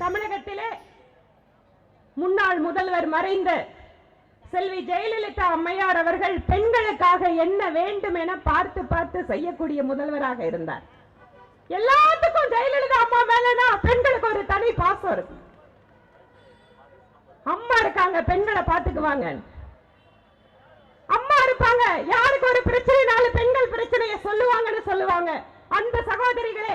தமிழகத்திலே முன்னாள் முதல்வர் மறைந்த செல்வி ஜெயலலிதா அம்மையார் அவர்கள் பெண்களுக்காக என்ன வேண்டும் என பார்த்து பார்த்து செய்யக்கூடிய முதல்வராக இருந்தார். எல்லாத்துக்கும் ஜெயலலிதா அம்மா மேலனா பெண்களுக்கு ஒரு தனி பாசம் இருக்கு அம்மா இருக்காங்க பெண்களை பாத்துக்குவாங்க அம்மா இருப்பாங்க யாருக்கு ஒரு பிரச்சனைனாலும் பெண்கள் பிரச்சனையை சொல்லுவாங்கன்னு சொல்லுவாங்க. அந்த சகோதரிகளே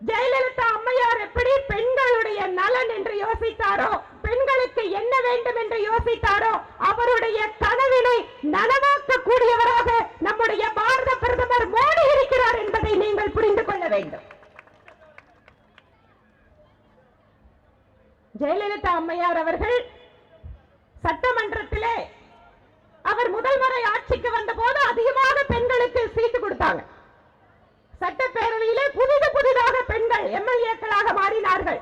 ஜெயலலிதா அம்மையார் எப்படி பெண்களுடைய நலன் என்று யோசித்தாரோ பெண்களுக்கு என்ன வேண்டும் என்று யோசித்தாரோ அவருடைய கனவினை நனவாக்க கூடியவராக நம்முடைய பாரத பிரதமர் மோடி இருக்கிறார் என்பதை நீங்கள் புரிந்து கொள்ள வேண்டும். ஜெயலலிதா அம்மையார் அவர்கள் சட்டமன்றத்திலே அவர் முதல் முறை ஆட்சிக்கு வந்த போது அதிகமாக பெண்களுக்கு சீட்டு கொடுத்தாங்க சட்டப்பேரவையிலே புதிது புதிதாக பெண்கள் எம்எல்ஏக்களாக மாறினார்கள்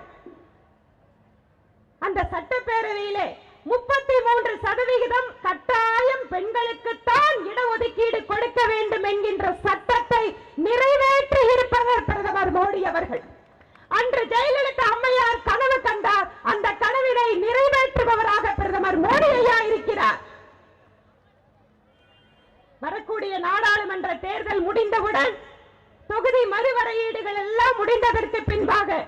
அந்த சட்டப்பேரவையிலே முப்பத்தி மூன்று சதவிகிதம் கட்டாயம் பெண்களுக்கு தான் இடஒதுக்கீடு கொடுக்க வேண்டும் என்கின்ற சட்டத்தை நிறைவேற்றி இருப்பவர் பிரதமர் மோடி அவர்கள் அன்று ஜெயலலிதா அம்மையார் கனவு கண்டார் அந்த கனவினை நிறைவேற்றுபவராக பிரதமர் மோடி ஐயா இருக்கிறார் வரக்கூடிய நாடாளுமன்ற தேர்தல் முடிந்தவுடன் தொகுதி மறுவரையீடுகள் எல்லாம் முடிந்ததற்கு பின்பாக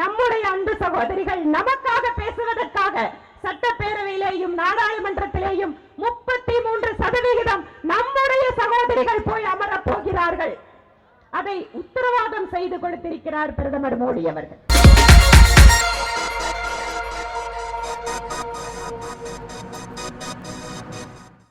நம்முடைய அன்பு சகோதரிகள் நமக்காக பேசுவதற்காக சட்டப்பேரவையிலேயும் நாடாளுமன்றத்திலேயும் முப்பத்தி மூன்று சதவிகிதம் நம்முடைய சகோதரிகள் போய் அமரப் போகிறார்கள். அதை உத்தரவாதம் செய்து கொடுத்திருக்கிறார் பிரதமர் மோடி அவர்கள்.